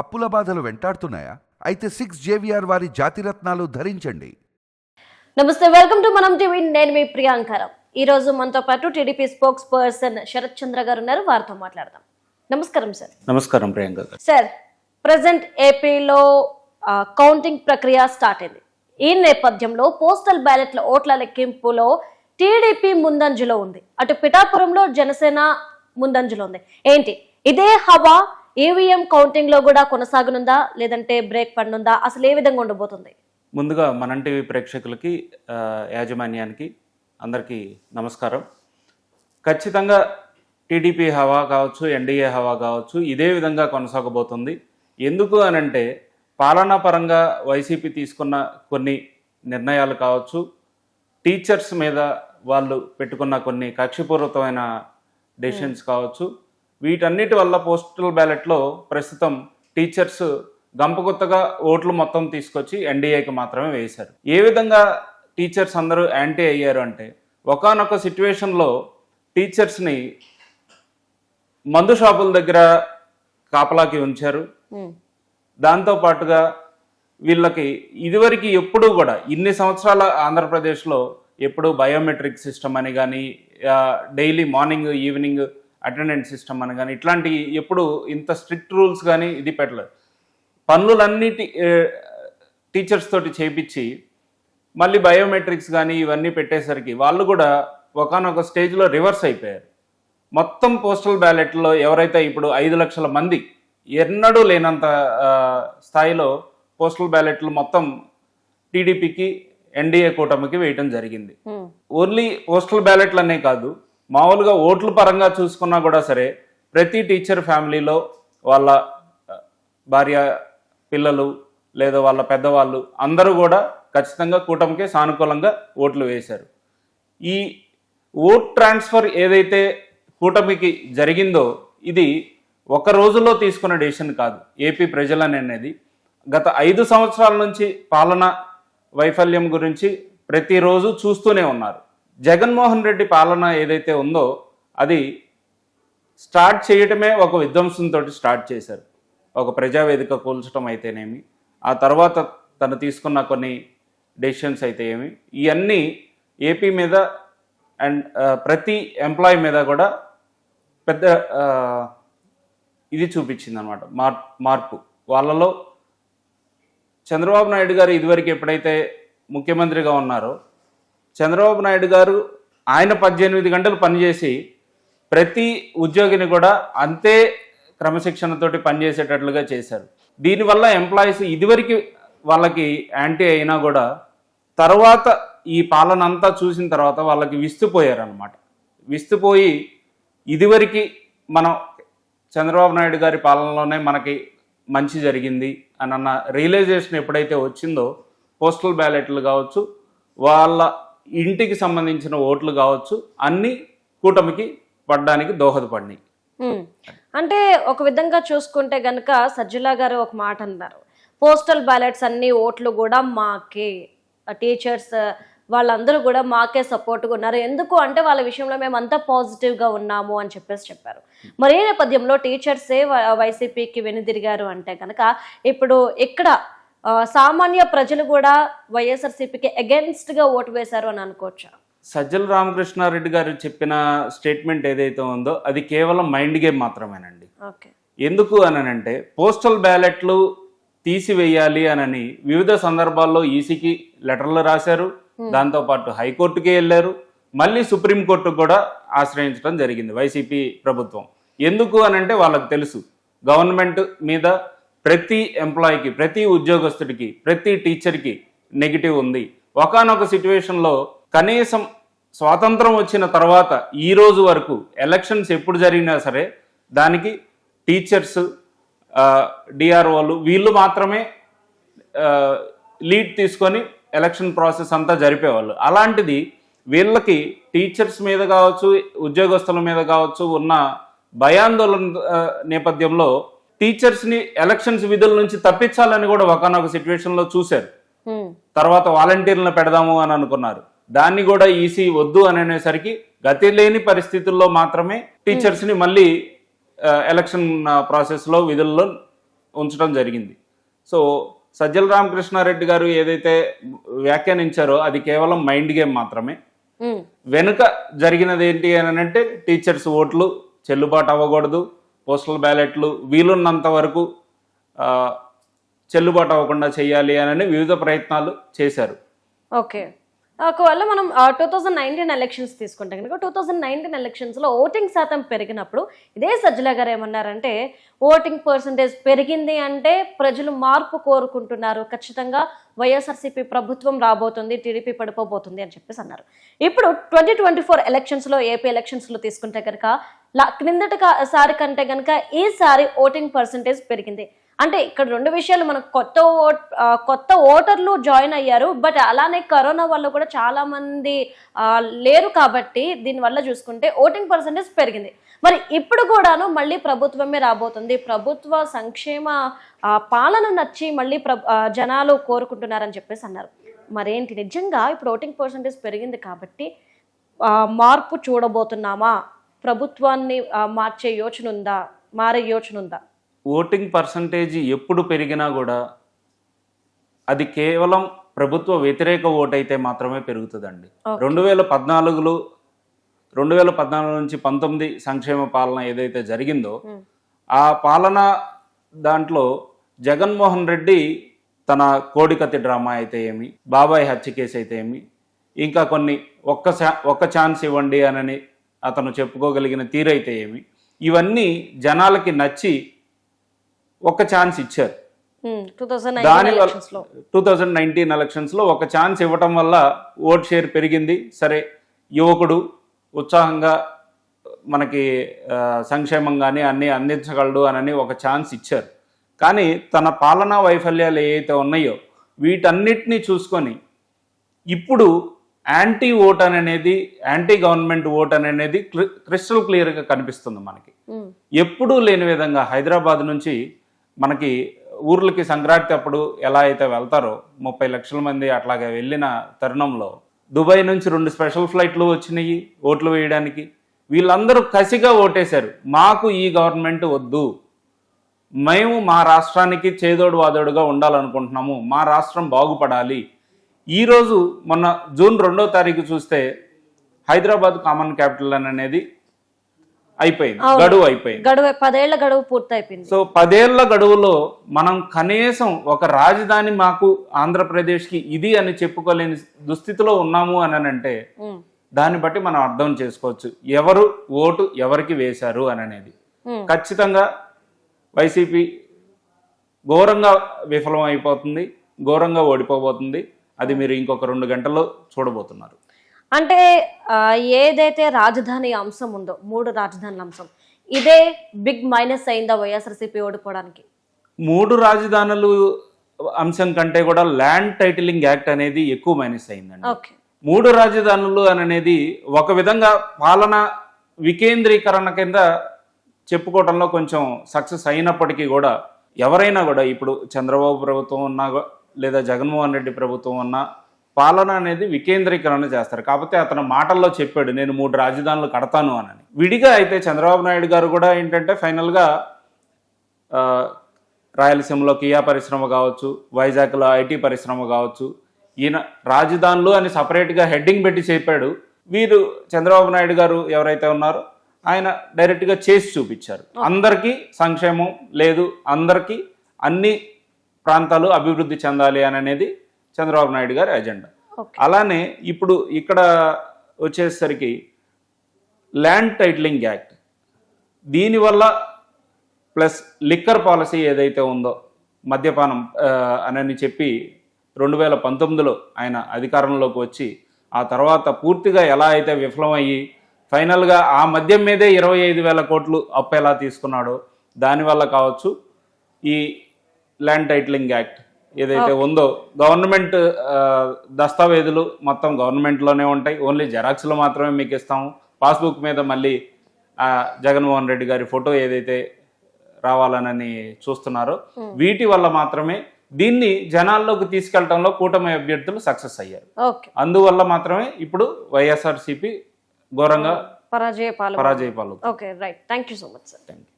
అప్పుల బాధలు వెంటాడుతున్నాయా? అయితే సిక్స్ జేవిఆర్ వారి జాతిరత్నాలు ధరించండి. నమస్తే వెల్కమ్ టు మనం టీవీ. నేను మీ ప్రియాంకరం ఈ రోజు మనతో పాటు TDP spokesperson Sharath Chandra గారు ఉన్నారు. వారితో మాట్లాడదాం. నమస్కారం సార్ నమస్కారం ప్రియాంక గారు. సార్ ప్రజెంట్ ఏపీలో కౌంటింగ్ ప్రక్రియ స్టార్ట్ అయింది. ఈ నేపథ్యంలో పోస్టల్ బ్యాలెట్ల ఓట్ల లెక్కింపులో టీడీపీ ముందంజలో ఉంది. అటు పిఠాపురంలో జనసేన ముందంజలో ఉంది. ఏంటి? ఇదే హవా ఈవీఎం కౌంటింగ్లో కూడా కొనసాగనుందా? లేదంటే బ్రేక్ పడనుందా అసలు ఏ విధంగా ఉండబోతుంది? ముందుగా మనం టీవీ ప్రేక్షకులకి యాజమాన్యానికి అందరికీ నమస్కారం. ఖచ్చితంగా టీడీపీ హవా కావచ్చు ఎన్డీఏ హవా కావచ్చు ఇదే విధంగా కొనసాగబోతుంది. ఎందుకు అనంటే పాలనా పరంగా వైసీపీ తీసుకున్న కొన్ని నిర్ణయాలు కావచ్చు టీచర్స్ మీద వాళ్ళు పెట్టుకున్న కొన్ని కక్షపూర్వకమైన డెసిషన్స్ కావచ్చు వీటన్నిటి వల్ల పోస్టల్ బ్యాలెట్లో ప్రస్తుతం టీచర్స్ గంపగుత్తగా ఓట్లు మొత్తం తీసుకొచ్చి ఎన్డీఏకి మాత్రమే వేశారు. ఏ విధంగా టీచర్స్ అందరూ యాంటీ అయ్యారు అంటే ఒకనొక సిచ్యువేషన్లో టీచర్స్ని మందు షాపుల దగ్గర కాపలాకి ఉంచారు. దాంతో పాటుగా వీళ్ళకి ఇదివరకు ఎప్పుడూ కూడా ఇన్ని సంవత్సరాల ఆంధ్రప్రదేశ్లో ఎప్పుడు బయోమెట్రిక్ సిస్టమ్ అని కానీ daily morning evening attendance system అని కానీ ఇట్లాంటి ఎప్పుడు ఇంత స్ట్రిక్ట్ రూల్స్ కానీ ఇది పెట్టలేదు. పనులన్నిటి టీచర్స్ తోటి చేపించి మళ్ళీ బయోమెట్రిక్స్ కానీ ఇవన్నీ పెట్టేసరికి వాళ్ళు కూడా ఒకనొక స్టేజ్లో రివర్స్ అయిపోయారు. మొత్తం పోస్టల్ బ్యాలెట్లో ఎవరైతే ఇప్పుడు ఐదు లక్షల మంది ఎన్నడూ లేనంత స్థాయిలో పోస్టల్ బ్యాలెట్లు మొత్తం టీడీపీకి ఎన్డీఏ కూటమికి వేయటం జరిగింది. ఓన్లీ పోస్టల్ బ్యాలెట్లనే కాదు మామూలుగా ఓట్ల పరంగా చూసుకున్నా కూడా సరే ప్రతి టీచర్ ఫ్యామిలీలో వాళ్ళ భార్య పిల్లలు లేదా వాళ్ళ పెద్దవాళ్ళు అందరూ కూడా ఖచ్చితంగా కూటమికే సానుకూలంగా ఓట్లు వేశారు. ఈ ఓట్ ట్రాన్స్ఫర్ ఏదైతే కూటమికి జరిగిందో ఇది ఒక రోజులో తీసుకున్న డెసిషన్ కాదు. ఏపీ ప్రజలని అనేది గత ఐదు సంవత్సరాల నుంచి పాలన వైఫల్యం గురించి ప్రతిరోజు చూస్తూనే ఉన్నారు. జగన్మోహన్ రెడ్డి పాలన ఏదైతే ఉందో అది స్టార్ట్ చేయటమే ఒక విధ్వంసంతో స్టార్ట్ చేశారు. ఒక ప్రజావేదిక కూల్చడం అయితేనేమి ఆ తర్వాత తను తీసుకున్న కొన్ని డెసిషన్స్ అయితే ఏమి ఇవన్నీ ఏపీ మీద అండ్ ప్రతి ఎంప్లాయీ మీద కూడా పెద్ద ఇది చూపించింది అనమాట మార్ మార్పు. వాళ్ళలో చంద్రబాబు నాయుడు గారు ఇదివరకు ఎప్పుడైతే ముఖ్యమంత్రిగా ఉన్నారో చంద్రబాబు నాయుడు గారు ఆయన పద్దెనిమిది గంటలు పనిచేసి ప్రతి ఉద్యోగిని కూడా అంతే క్రమశిక్షణతోటి పనిచేసేటట్లుగా చేశారు. దీనివల్ల ఎంప్లాయీస్ ఇదివరకు వాళ్ళకి యాంటీ అయినా కూడా తర్వాత ఈ పాలన అంతా చూసిన తర్వాత వాళ్ళకి విస్తుపోయారు అనమాట విస్తుపోయి ఇదివరకు మనం చంద్రబాబు నాయుడు గారి పాలనలోనే మనకి మంచి జరిగింది అని అన్న రియలైజేషన్ ఎప్పుడైతే వచ్చిందో పోస్టల్ బ్యాలెట్లు కావచ్చు వాళ్ళ ఇంటికి సంబంధించిన ఓట్లు కావచ్చు అన్నీ కూటమికి పడడానికి దోహదపడినాయి. అంటే ఒక విధంగా చూసుకుంటే గనక సజ్జలా గారు ఒక మాట అన్నారు. పోస్టల్ బ్యాలెట్స్ అన్ని ఓట్లు కూడా మాకే. టీచర్స్ వాళ్ళందరూ కూడా మాకే సపోర్ట్గా ఉన్నారు. ఎందుకు అంటే వాళ్ళ విషయంలో మేము అంతా పాజిటివ్గా ఉన్నాము అని చెప్పేసి చెప్పారు. మరి ఏ నేపథ్యంలో టీచర్సే వైసీపీకి వెనుదిరిగారు అంటే కనుక ఇప్పుడు ఇక్కడ సామాన్య ప్రజలు కూడా వైఎస్ఆర్సీపీకి అగెన్స్ట్గా ఓటు వేశారు అని అనుకోవచ్చా? సజ్జల రామకృష్ణారెడ్డి గారు చెప్పిన స్టేట్మెంట్ ఏదైతే ఉందో అది కేవలం మైండ్ గేమ్ మాత్రమేనండి. ఎందుకు అనంటే పోస్టల్ బ్యాలెట్లు తీసివేయాలి అనని వివిధ సందర్భాల్లో ఈసీకి లెటర్లు రాశారు. దాంతోపాటు హైకోర్టుకి వెళ్ళారు. మళ్ళీ సుప్రీంకోర్టుకు కూడా ఆశ్రయించడం జరిగింది వైసీపీ ప్రభుత్వం. ఎందుకు అనంటే వాళ్ళకి తెలుసు. గవర్నమెంట్ మీద ప్రతి ఎంప్లాయీకి ప్రతి ఉద్యోగస్తుడికి ప్రతి టీచర్కి నెగిటివ్ ఉంది. ఒకనొక సిచ్యువేషన్లో కనీసం స్వాతంత్రం వచ్చిన తర్వాత ఈ రోజు వరకు ఎలక్షన్స్ ఎప్పుడు జరిగినా సరే దానికి టీచర్స్ డిఆర్ఓలు వీళ్ళు మాత్రమే లీడ్ తీసుకొని ఎలక్షన్ ప్రాసెస్ అంతా జరిపేవాళ్ళు. అలాంటిది వీళ్ళకి టీచర్స్ మీద కావచ్చు ఉద్యోగస్తుల మీద కావచ్చు ఉన్న భయాందోళన నేపథ్యంలో టీచర్స్ని ఎలక్షన్స్ విధుల నుంచి తప్పించాలని కూడా ఒకనొక సిచ్యువేషన్లో చూశారు. తర్వాత వాలంటీర్లను పెడదాము అని అనుకున్నారు. దాన్ని కూడా ఈసీ వద్దు అని అనేసరికి గతి లేని పరిస్థితుల్లో మాత్రమే టీచర్స్ని మళ్ళీ ఆ, ఎలక్షన్ ఆ, ప్రాసెస్లో విధుల్లో ఉంచడం జరిగింది. సో సజ్జల రామకృష్ణారెడ్డి గారు ఏదైతే వ్యాఖ్యానించారో అది కేవలం మైండ్ గేమ్ మాత్రమే. వెనుక జరిగినది ఏంటి అని అంటే టీచర్స్ ఓట్లు చెల్లుబాటు అవ్వకూడదు. పోస్టల్ బ్యాలెట్లు వీలున్నంత వరకు చెల్లుబాటు అవ్వకుండా చేయాలి అని వివిధ ప్రయత్నాలు చేశారు. ఓకే. ఒకవేళ మనం టూ థౌజండ్ నైన్టీన్ ఎలక్షన్స్ తీసుకుంటే కనుక టూ థౌజండ్ నైన్టీన్ ఎలక్షన్స్లో ఓటింగ్ శాతం పెరిగినప్పుడు ఇదే సజ్జల గారు ఏమన్నారంటే ఓటింగ్ పర్సంటేజ్ పెరిగింది అంటే ప్రజలు మార్పు కోరుకుంటున్నారు. ఖచ్చితంగా వైఎస్ఆర్సీపీ ప్రభుత్వం రాబోతుంది టీడీపీ పడిపోబోతుంది అని చెప్పేసి అన్నారు. ఇప్పుడు ట్వంటీ ట్వంటీ ఫోర్ ఎలక్షన్స్లో ఏపీ ఎలక్షన్స్లో తీసుకుంటే కనుక లా- సారి కంటే కనుక ఈసారి ఓటింగ్ పర్సంటేజ్ పెరిగింది. అంటే ఇక్కడ రెండు విషయాలు మనకు కొత్త ఓట్ కొత్త ఓటర్లు జాయిన్ అయ్యారు బట్ అలానే కరోనా వల్ల కూడా చాలా మంది లేరు కాబట్టి దీనివల్ల చూసుకుంటే ఓటింగ్ పర్సంటేజ్ పెరిగింది. మరి ఇప్పుడు కూడాను మళ్ళీ ప్రభుత్వమే రాబోతుంది. ప్రభుత్వ సంక్షేమ పాలన నచ్చి మళ్ళీ ప్ర జనాలు కోరుకుంటున్నారని చెప్పేసి అన్నారు. మరేంటి నిజంగా ఇప్పుడు ఓటింగ్ పర్సంటేజ్ పెరిగింది కాబట్టి మార్పు చూడబోతున్నామా? ప్రభుత్వాన్ని మార్చే యోచన ఉందా మారే యోచన ఉందా ఓటింగ్ పర్సంటేజ్ ఎప్పుడు పెరిగినా కూడా అది కేవలం ప్రభుత్వ వ్యతిరేక ఓటు అయితే మాత్రమే పెరుగుతుందండి. రెండు వేల పద్నాలుగులో రెండు వేల పద్నాలుగు నుంచి పంతొమ్మిది సంక్షేమ పాలన ఏదైతే జరిగిందో. ఆ పాలన దాంట్లో జగన్మోహన్ రెడ్డి తన కోడికత్తి డ్రామా అయితే ఏమి బాబాయ్ హత్య కేసు అయితే ఏమి ఇంకా కొన్ని ఒక్క ఒక్క ఛాన్స్ ఇవ్వండి అనని అతను చెప్పుకోగలిగిన తీరైతే ఏమి ఇవన్నీ జనాలకి నచ్చి ఒక్క ఛాన్స్ ఇచ్చారు. టూ థౌజండ్ దాని నైన్టీన్ వల్ల ఎలక్షన్స్లో టూ థౌజండ్ నైన్టీన్ ఎలక్షన్స్లో ఒక ఛాన్స్ ఇవ్వటం వల్ల ఓట్ షేర్ పెరిగింది. సరే యువకుడు ఉత్సాహంగా మనకి సంక్షేమం కానీ అన్నీ అందించగలడు అని ఒక ఛాన్స్ ఇచ్చారు. కానీ తన పాలనా వైఫల్యాలు ఏవైతే ఉన్నాయో వీటన్నిటినీ చూసుకొని ఇప్పుడు యాంటీ ఓట్ అనేది యాంటీ గవర్నమెంట్ ఓట్ అనేది క్రి- క్రిస్టల్ క్లియర్గా కనిపిస్తుంది మనకి. ఉమ్, ఎప్పుడూ లేని విధంగా హైదరాబాద్ నుంచి మనకి ఊర్లకి సంక్రాంతి అప్పుడు ఎలా అయితే వెళ్తారో ముప్పై లక్షల మంది అట్లాగే వెళ్ళిన తరుణంలో దుబాయ్ నుంచి రెండు స్పెషల్ ఫ్లైట్లు వచ్చినాయి ఓట్లు వేయడానికి. వీళ్ళందరూ కసిగా ఓటేశారు. మాకు ఈ గవర్నమెంట్ వద్దు. మేము మా రాష్ట్రానికి చేదోడు వాదోడుగా ఉండాలనుకుంటున్నాము. మా రాష్ట్రం బాగుపడాలి. ఈరోజు మొన్న జూన్ రెండో తారీఖు చూస్తే హైదరాబాద్ కామన్ క్యాపిటల్ అనేది అయిపోయింది. గడువు అయిపోయింది. గడువు పదేళ్ళ గడువు పూర్తయిపోయింది. సో పదేళ్ళ గడువులో మనం కనీసం ఒక రాజధాని మాకు ఆంధ్రప్రదేశ్కి ఇది అని చెప్పుకోలేని దుస్థితిలో ఉన్నాము అని అంటే దాన్ని బట్టి మనం అర్థం చేసుకోవచ్చు. ఎవరు ఓటు ఎవరికి వేశారు అని అనేది ఖచ్చితంగా వైసీపీ ఘోరంగా విఫలం అయిపోతుంది ఘోరంగా ఓడిపోబోతుంది. అది మీరు ఇంకొక రెండు గంటల్లో చూడబోతున్నారు. అంటే ఏదైతే రాజధాని అంశం ఉందో మూడు రాజధానుల అంశం ఇదే బిగ్ మైనస్ అయిందా వైఎస్ఆర్సీపీ ఓడిపోవడానికి? మూడు రాజధానులు అంశం కంటే కూడా ల్యాండ్ టైటిలింగ్ యాక్ట్ అనేది ఎక్కువ మైనస్ అయిందండి. ఓకే. మూడు రాజధానులు అని అనేది ఒక విధంగా పాలన వికేంద్రీకరణ కింద చెప్పుకోవడంలో కొంచెం సక్సెస్ అయినప్పటికీ కూడా ఎవరైనా కూడా ఇప్పుడు చంద్రబాబు ప్రభుత్వం ఉన్నా లేదా జగన్మోహన్ రెడ్డి ప్రభుత్వం ఉన్నా పాలన అనేది వికేంద్రీకరణ చేస్తారు. కాకపోతే అతను మాటల్లో చెప్పాడు నేను మూడు రాజధానులు కడతాను అని. విడిగా అయితే చంద్రబాబు నాయుడు గారు కూడా ఏంటంటే ఫైనల్గా రాయలసీమలో కియా పరిశ్రమ కావచ్చు వైజాగ్లో ఐటీ పరిశ్రమ కావచ్చు ఈయన రాజధానులు అని సపరేట్గా హెడ్డింగ్ పెట్టి చెప్పాడు. వీరు చంద్రబాబు నాయుడు గారు ఎవరైతే ఉన్నారో ఆయన డైరెక్ట్గా చేసి చూపించారు. అందరికీ సంక్షేమం లేదు అందరికీ అన్ని ప్రాంతాలు అభివృద్ధి చెందాలి అని అనేది చంద్రబాబు నాయుడు గారి ఎజెండా ఓకే. అలానే ఇప్పుడు ఇక్కడ వచ్చేసరికి ల్యాండ్ టైటిలింగ్ యాక్ట్. దీనివల్ల ప్లస్ లిక్కర్ పాలసీ ఏదైతే ఉందో మద్యపానం ఆ, అనని చెప్పి రెండు వేల పంతొమ్మిదిలో ఆయన అధికారంలోకి వచ్చి ఆ తర్వాత పూర్తిగా ఎలా అయితే విఫలమయ్యి ఫైనల్గా ఆ మద్యం మీదే ఇరవై ఐదు వేల కోట్లు అప్పు ఎలా తీసుకున్నాడో దానివల్ల కావచ్చు ఈ ల్యాండ్ టైటిలింగ్ యాక్ట్. ఏదైతే ఉందో గవర్నమెంట్ దస్తావేజులు మొత్తం గవర్నమెంట్లోనే ఉంటాయి. ఓన్లీ జెరాక్స్లో మాత్రమే మీకు ఇస్తాము. పాస్బుక్ మీద మళ్ళీ జగన్మోహన్ రెడ్డి గారి ఫోటో ఏదైతే రావాలనని చూస్తున్నారో వీటి వల్ల మాత్రమే దీన్ని జనాల్లోకి తీసుకెళ్ళడంలో కూటమి అభ్యర్థులు సక్సెస్ అయ్యారు. అందువల్ల మాత్రమే ఇప్పుడు వైఎస్ఆర్సీపీ ఘోరంగా పరాజయ పాలు పరాజయ పాలు okay right thank you so much sir thank you